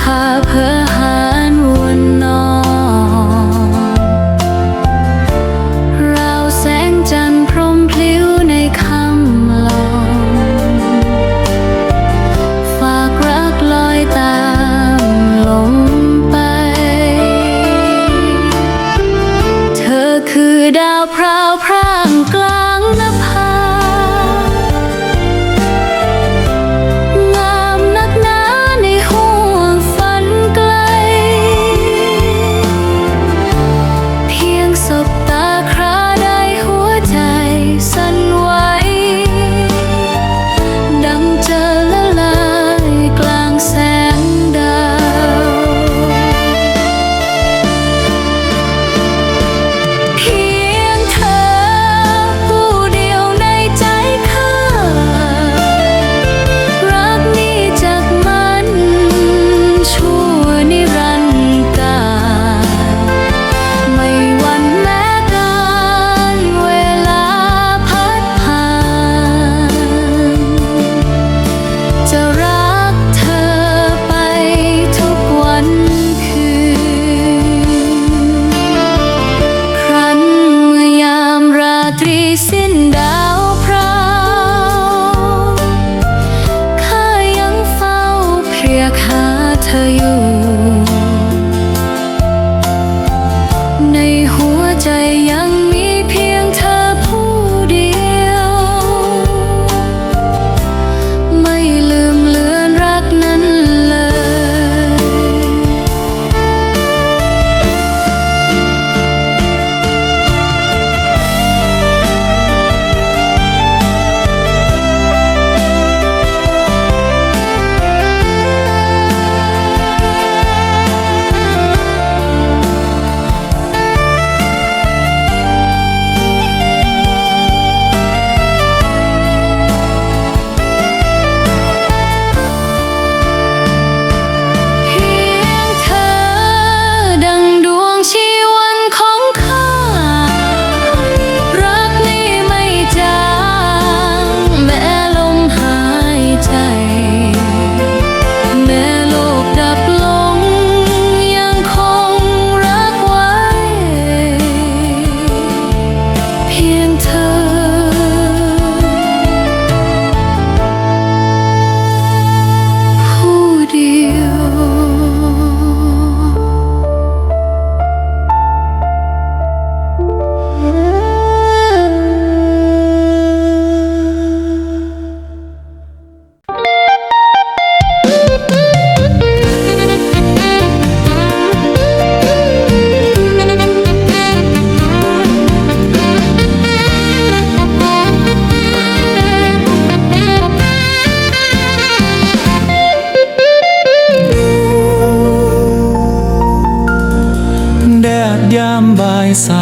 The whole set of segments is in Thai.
พาเพลิ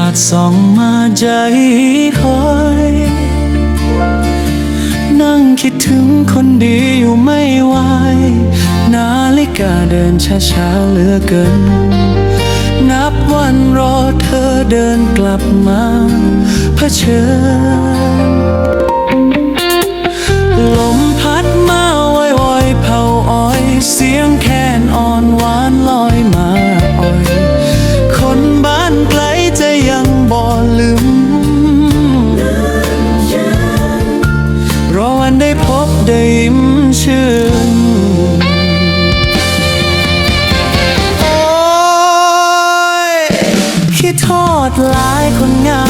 าดส่องมาใจคอย นั่งคิดถึงคนดีอยู่ไม่ไหวนาฬิกาเดินช้าๆเหลือเกิน นับวันรอเธอเดินกลับมาเผชิญ ที่ทอดหลายคนงาม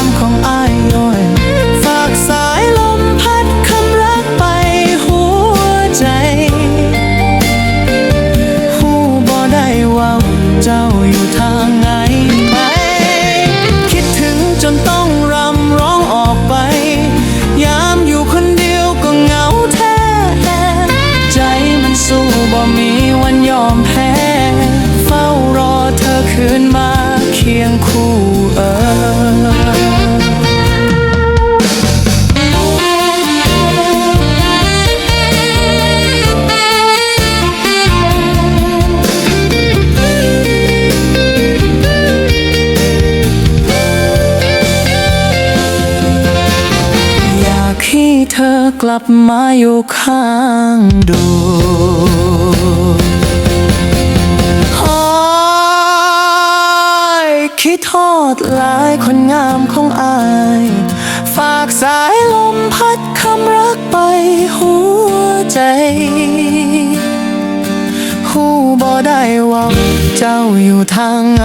กลับมาอยู่ข้างดดโอ้ยคิดทอดหลายคนงามของอาย ฝากสายลมพัดคำรักไปหัวใจ หูบ่ได้ว่าเจ้าอยู่ทางไหน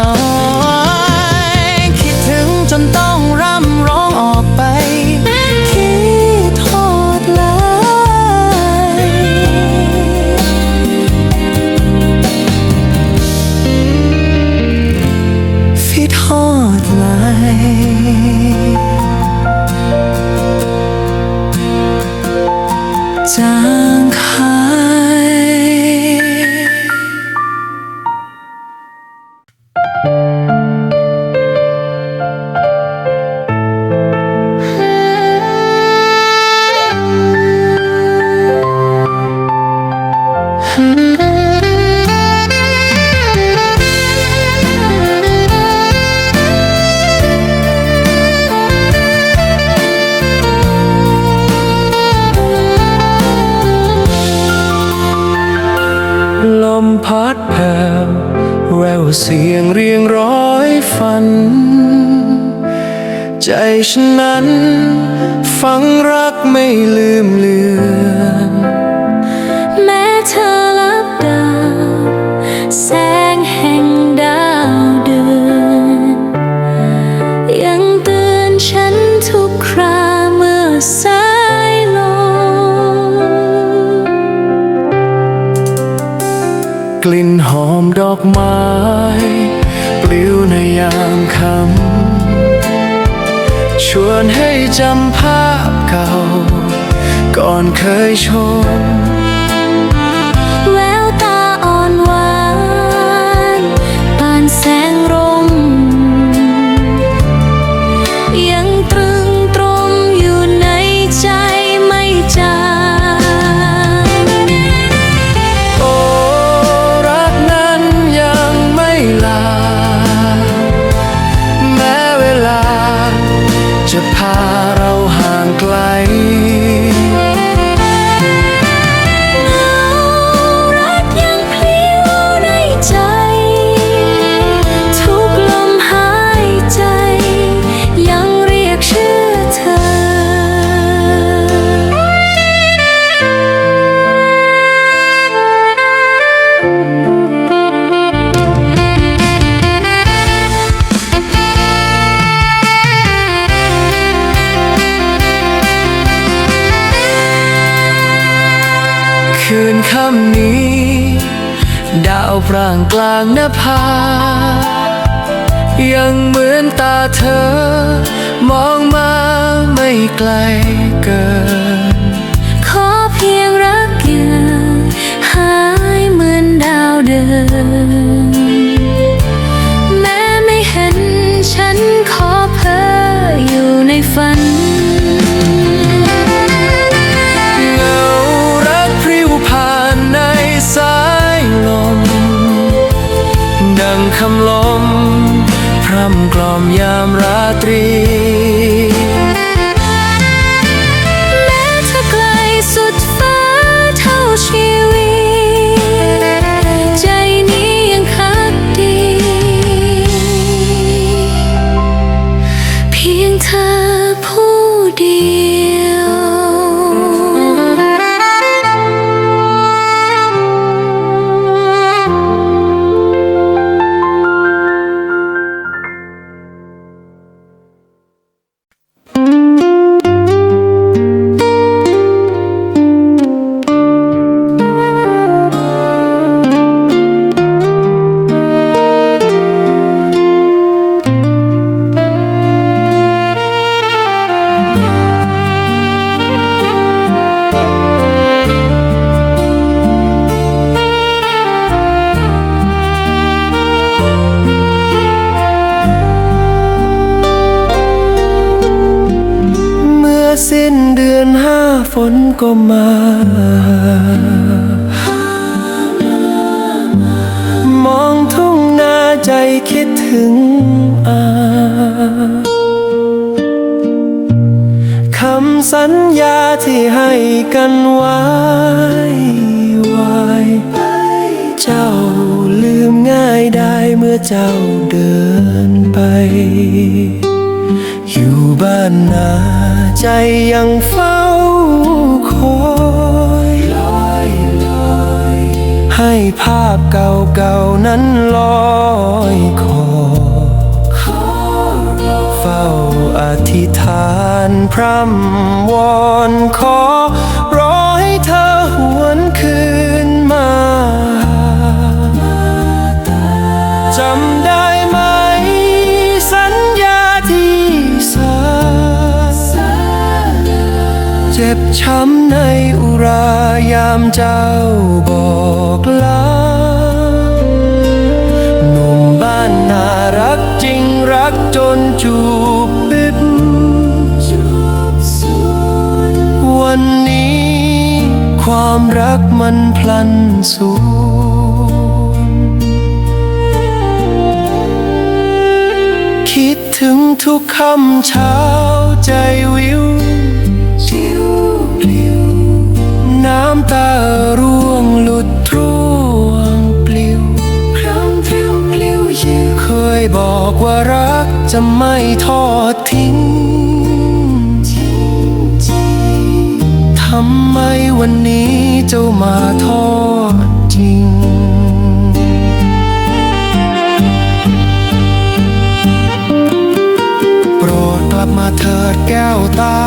คิดถึงจนต้องร่ เสียงเรียงร้อยฝัน ใจฉันนั้นฟังรักไม่ลืมเลือนแม้เธอลับดาวแสงแห่งดาวเดือนยังเตือนฉันทุกคราเมื่อสายลมกลิ่นหอม ดอกไม้ปลิวในยามค่ำชวนให้จำภาพเก่า ก่อนเคยชม ปร่างกลางหน้าผายังเหมือนตาเธอ มองมาไม่ไกลเกิน ขอเพียงรักยังหายเหมือนดาวเดินำกล่อมยามราตรี ฝนก็มามองทุ่งนาใจคิดถึงอาคำสัญญาที่ให้กันไว้ไว้เจ้าลืมง่ายได้เมื่อเจ้าเดินไป อยู่บ้านนาใจยังเฝ้า พเก่าๆนั้นลอยคอ เฝ้าอธิษฐานพร่ำวอนขอ ช้ำในอุรายามเจ้าบอกลาหนุ่มบ้านน่ารักจริงรักจนจูบปิดวันนี้ ความรักมันพลันสูญคิดถึงทุกคำเช้าใจวิว จะไม่ทอดทิ้ง ทำไมวันนี้เจ้ามาทอดจริงโปรดกลับมาเถิดแก้วตา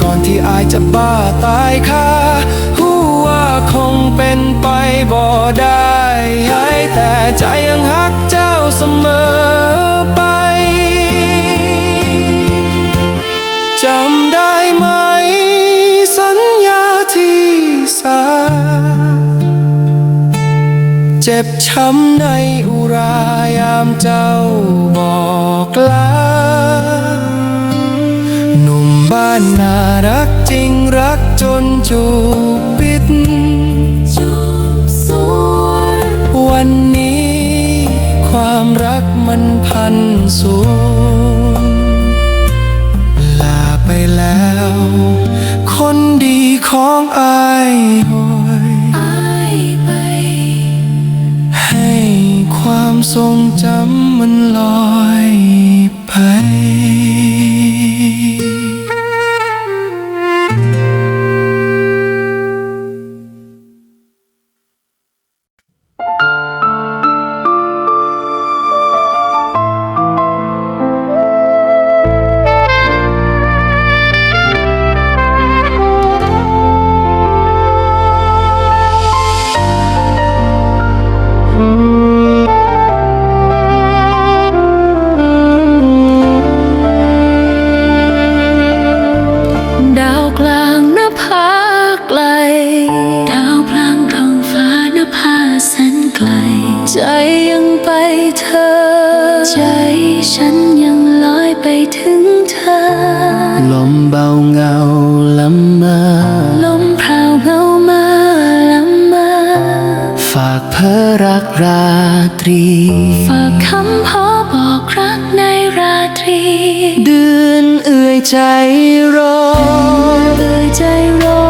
ก่อนที่อายจะบ้าตายคาหูว่าคงเป็น ไปบ่ได้ให้แต่ใจยังฮักเจ้าเสมอไปจำได้ไหม สัญญาที่สา เจ็บช้ำในอุรายามเจ้าบอกลาหนุ่มบ้านน่ารักจริงรักจนจู มันสูง ลาไปแล้ว คนดีของอาย รักราตรี ฝากคำพอบอกรักในราตรี เดือนเอื่อยใจรอเอ่ยใจรอร้อยเธอใน